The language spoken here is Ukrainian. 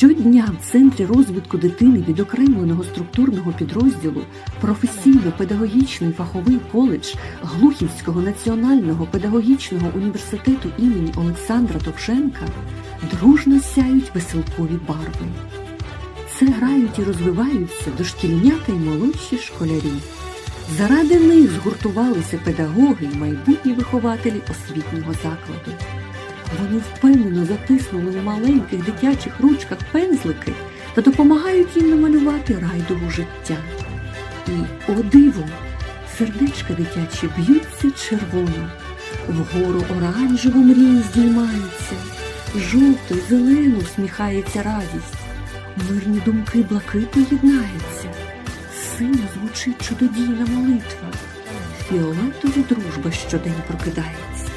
Щодня в центрі розвитку дитини відокремленого структурного підрозділу професійно-педагогічний фаховий коледж Глухівського національного педагогічного університету імені Олександра Товшенка дружно сяють веселкові барви. Це грають і розвиваються дошкільнята й молодші школярі. Заради них згуртувалися педагоги й майбутні вихователі освітнього закладу. Вони впевнено затиснули у маленьких дитячих ручках пензлики та допомагають їм намалювати райдову життя. І, о диво, сердечка дитячі б'ються червоно, вгору оранжево мрії здіймаються, жовто й зелено всміхається радість, мирні думки блакитно єднаються, синьо звучить чудодійна молитва, фіолетова дружба щодень прокидається.